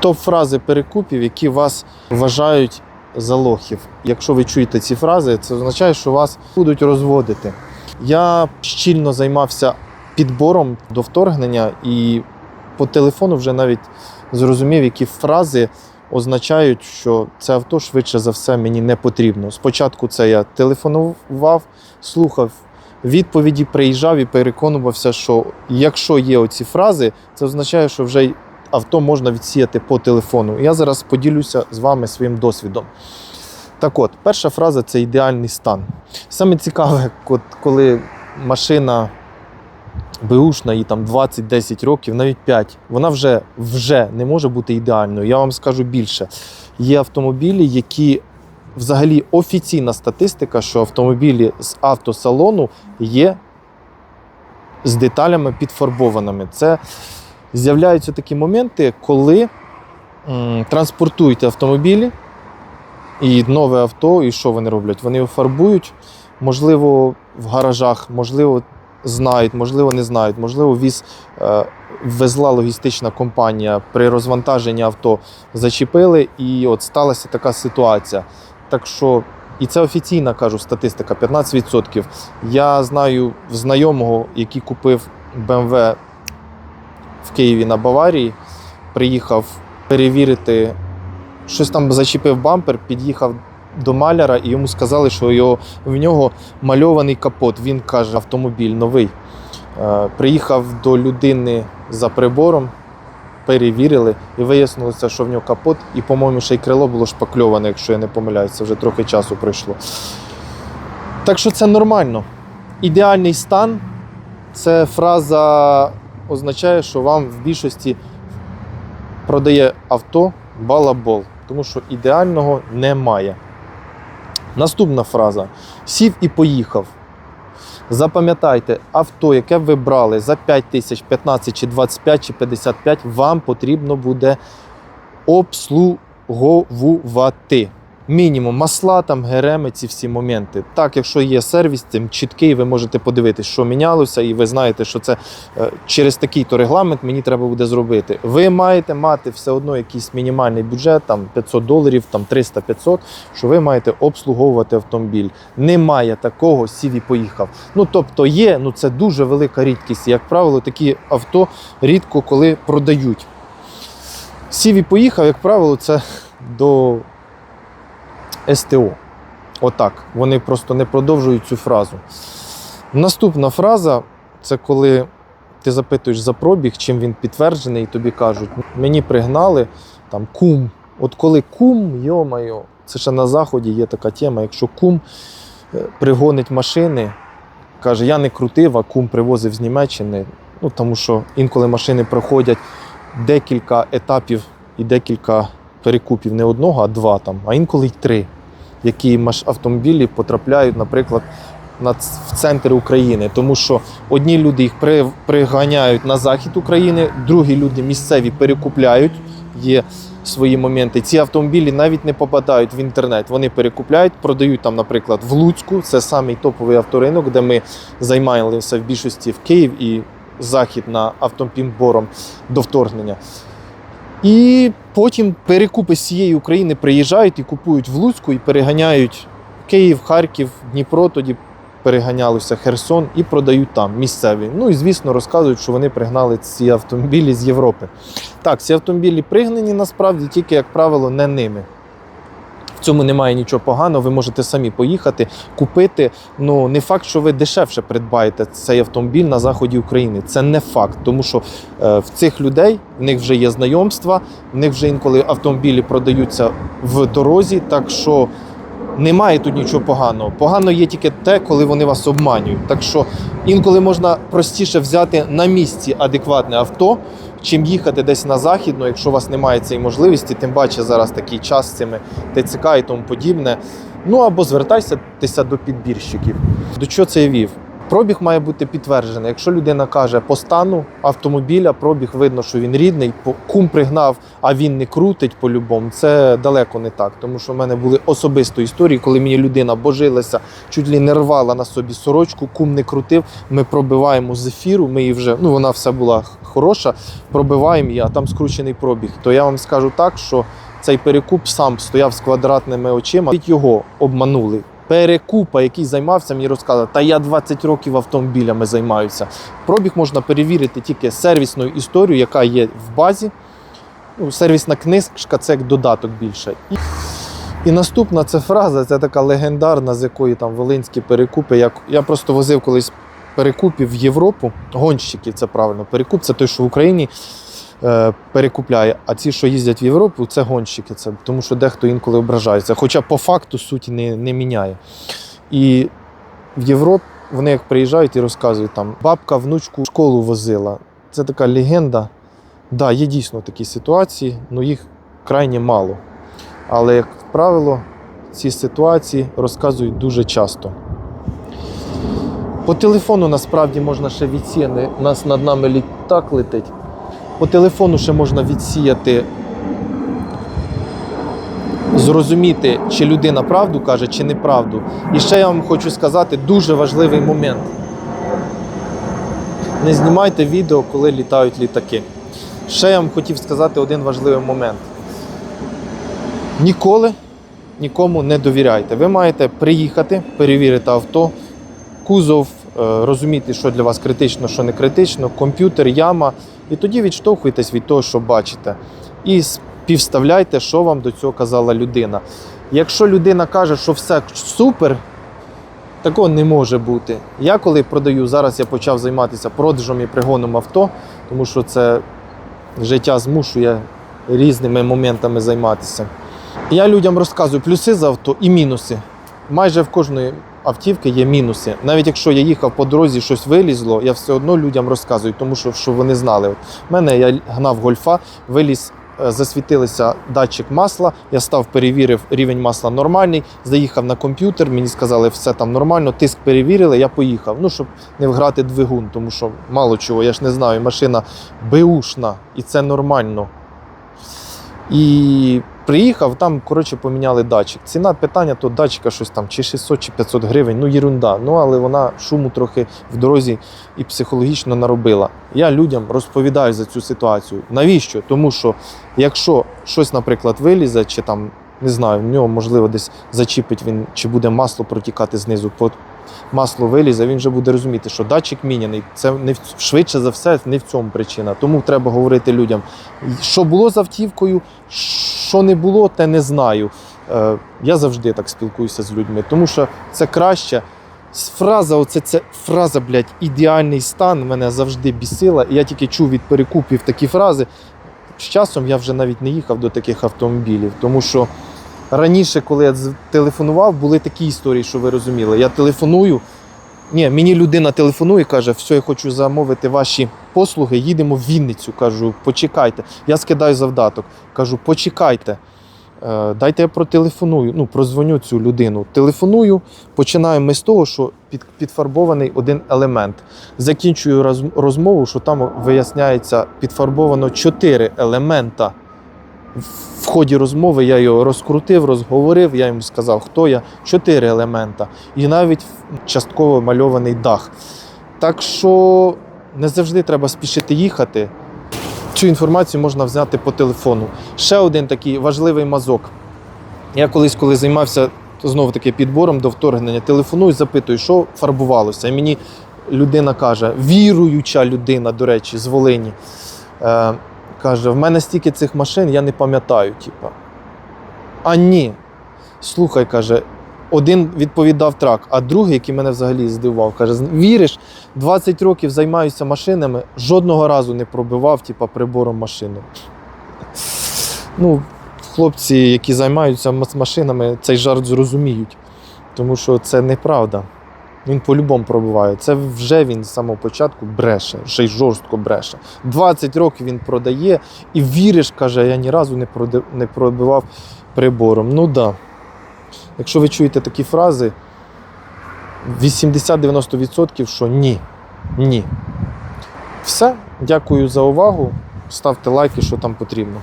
топ-фрази перекупів, які вас вважають за лохів. Якщо ви чуєте ці фрази, це означає, що вас будуть розводити. Я щільно займався підбором до вторгнення і по телефону вже навіть зрозумів, які фрази означають, що це авто швидше за все мені не потрібно. Спочатку це я телефонував, слухав відповіді, приїжджав і переконувався, що якщо є оці фрази, це означає, що вже авто можна відсіяти по телефону. Я зараз поділюся з вами своїм досвідом. Так от, перша фраза це ідеальний стан. Саме цікаве, коли машина беушна, їй там 20-10 років, навіть 5, вона вже, вже не може бути ідеальною. Я вам скажу більше. Є автомобілі, які взагалі офіційна статистика, що автомобілі з автосалону є з деталями підфарбованими. Це з'являються такі моменти, коли транспортують автомобілі і нове авто, і що вони роблять? Вони його фарбують, можливо, в гаражах, можливо, знають, можливо, не знають, можливо, віз е, везла логістична компанія при розвантаженні авто зачепили, і от сталася така ситуація. Так що, і це офіційна кажу статистика: 15%. Я знаю знайомого, який купив BMW в Києві на Баварії, приїхав перевірити, щось там зачепив бампер, під'їхав до маляра, і йому сказали, що його, в нього мальований капот. Він каже, автомобіль новий. Е, приїхав до людини за прибором, перевірили, і вияснилося, що в нього капот, і, по-моєму, ще й крило було шпакльоване, якщо я не помиляюся, вже трохи часу пройшло. Так що це нормально. Ідеальний стан це фраза означає, що вам в більшості продає авто балабол, тому що ідеального немає. Наступна фраза: сів і поїхав. Запам'ятайте, авто, яке ви брали за 5 тисяч, 15 чи 25 чи 55, вам потрібно буде обслуговувати. Мінімум масла, там, гереми, ці всі моменти. Так, якщо є сервіс, тим чіткий, ви можете подивитись, що мінялося, і ви знаєте, що це е, через такий-то регламент мені треба буде зробити. Ви маєте мати все одно якийсь мінімальний бюджет, там 500 доларів, там 300-500, що ви маєте обслуговувати автомобіль. Немає такого, сів і поїхав. Ну тобто є, ну це дуже велика рідкість. Як правило, такі авто рідко коли продають. Сів і поїхав, як правило, це до СТО. Отак. Вони просто не продовжують цю фразу. Наступна фраза це коли ти запитуєш за пробіг, чим він підтверджений, і тобі кажуть, мені пригнали там кум. От коли кум, йо-майо, це ще на заході є така тема, якщо кум е, пригонить машини, каже, я не крутив, а кум привозив з Німеччини. Ну, тому що інколи машини проходять декілька етапів і декілька перекупів не одного, а два там, а інколи й три, які автомобілі потрапляють, наприклад, в центр України. Тому що одні люди їх приганяють на захід України, другі люди місцеві перекупляють. Є свої моменти. Ці автомобілі навіть не попадають в інтернет. Вони перекупляють, продають там, наприклад, в Луцьку. Це самий топовий авторинок, де ми займалися в більшості в Київ і захід на автопімбором до вторгнення. І потім перекупи з цієї України приїжджають і купують в Луцьку і переганяють Київ, Харків, Дніпро, тоді переганялося Херсон і продають там місцеві. Ну і звісно розказують, що вони пригнали ці автомобілі з Європи. Так, ці автомобілі пригнані насправді тільки, як правило, не ними. В цьому немає нічого поганого, ви можете самі поїхати, купити. Ну не факт, що ви дешевше придбаєте цей автомобіль на заході України. Це не факт, тому що е, в цих людей в них вже є знайомства, в них вже інколи автомобілі продаються в дорозі, так що немає тут нічого поганого. Погано є тільки те, коли вони вас обманюють. Так що інколи можна простіше взяти на місці адекватне авто, чим їхати десь на західну, якщо у вас немає цієї можливості, тим паче зараз такий час з цими ТЦК і тому подібне. Ну або звертайтеся до підбірщиків. До чого це я вів? Пробіг має бути підтверджений. Якщо людина каже по стану автомобіля, пробіг видно, що він рідний, кум пригнав, а він не крутить по-любому, це далеко не так. Тому що в мене були особисто історії, коли мені людина божилася, чуть ли не рвала на собі сорочку, кум не крутив. Ми пробиваємо з ефіру, ми її вже, ну вона вся була хороша, пробиваємо її, а там скручений пробіг. То я вам скажу так, що цей перекуп сам стояв з квадратними очима, його обманули. Перекупа, який займався, мені розказав, та я 20 років автомобілями займаюся. Пробіг можна перевірити тільки сервісною історією, яка є в базі. Ну, сервісна книжка це як додаток більше. І, і наступна це фраза, це така легендарна, з якої там волинські перекупи. Як, я просто возив колись перекупів в Європу, гонщиків, це правильно. Перекуп це той, що в Україні перекупляє. А ці, що їздять в Європу, це гонщики. Це, тому що дехто інколи ображається. Хоча по факту суті не, не міняє. І в Європу вони як приїжджають і розказують, там бабка внучку в школу возила. Це така легенда. Так, да, є дійсно такі ситуації, але їх крайне мало. Але, як правило, ці ситуації розказують дуже часто. По телефону насправді можна ще відсіяти. Нас над нами літак летить. По телефону ще можна відсіяти, зрозуміти, чи людина правду каже, чи неправду. І ще я вам хочу сказати дуже важливий момент. Не знімайте відео, коли літають літаки. Ще я вам хотів сказати один важливий момент. Ніколи нікому не довіряйте. Ви маєте приїхати, перевірити авто, кузов, е, розуміти, що для вас критично, що не критично, комп'ютер, яма. І тоді відштовхуйтесь від того, що бачите. І співставляйте, що вам до цього казала людина. Якщо людина каже, що все супер, такого не може бути. Я коли продаю, зараз я почав займатися продажем і пригоном авто, тому що це життя змушує різними моментами займатися. Я людям розказую плюси з авто і мінуси. Майже в кожної автівки є мінуси. Навіть якщо я їхав по дорозі, щось вилізло, я все одно людям розказую, тому що щоб вони знали. В мене я гнав гольфа, виліз, е, засвітилися датчик масла. Я став, перевірив рівень масла нормальний, заїхав на комп'ютер, мені сказали, все там нормально, тиск перевірили, я поїхав. Ну, щоб не вграти двигун, тому що мало чого, я ж не знаю, машина беушна, і це нормально. І приїхав, там, коротше, поміняли датчик. Ціна питання то датчика щось там чи 600, чи 500 гривень, ну єрунда. Ну, але вона шуму трохи в дорозі і психологічно наробила. Я людям розповідаю за цю ситуацію. Навіщо? Тому що якщо щось, наприклад, вилізе, чи там, не знаю, в нього можливо десь зачіпить він, чи буде масло протікати знизу. Масло вилізе, він вже буде розуміти, що датчик міняний. Це не швидше за все не в цьому причина. Тому треба говорити людям, що було з автівкою, що не було, те не знаю. Е, я завжди так спілкуюся з людьми, тому що це краще. Фраза, оце це фраза, блядь, ідеальний стан мене завжди бісила. Я тільки чув від перекупів такі фрази. З часом я вже навіть не їхав до таких автомобілів, тому що раніше, коли я телефонував, були такі історії, що ви розуміли. Я телефоную. Ні, мені людина телефонує, каже, все, я хочу замовити ваші послуги, їдемо в Вінницю. Кажу, почекайте. Я скидаю завдаток. Кажу, почекайте. Е, Дайте я протелефоную, ну, прозвоню цю людину. Телефоную, починаємо ми з того, що під, підфарбований один елемент. Закінчую роз- розмову, що там виясняється, підфарбовано чотири елемента. В ході розмови я його розкрутив, розговорив, я йому сказав, хто я. Чотири елемента. І навіть частково мальований дах. Так що не завжди треба спішити їхати. Цю інформацію можна взяти по телефону. Ще один такий важливий мазок. Я колись, коли займався знову таки підбором до вторгнення, телефоную, запитую, що фарбувалося. І мені людина каже, віруюча людина, до речі, з Волині. Каже: в мене стільки цих машин, я не пам'ятаю. Типа. А ні. Слухай, каже, один відповідав трак, а другий, який мене взагалі здивував, каже: віриш, 20 років займаюся машинами, жодного разу не пробивав, типа, прибором машини. Ну, хлопці, які займаються машинами, цей жарт зрозуміють, тому що це неправда. Він по-любому пробиває. Це вже він з самого початку бреше, ще й жорстко бреше. 20 років він продає і віриш, каже, я ні разу не, пробивав прибором. Ну. Да. Якщо ви чуєте такі фрази, 80-90% що ні. Ні. Все. Дякую за увагу. Ставте лайки, що там потрібно.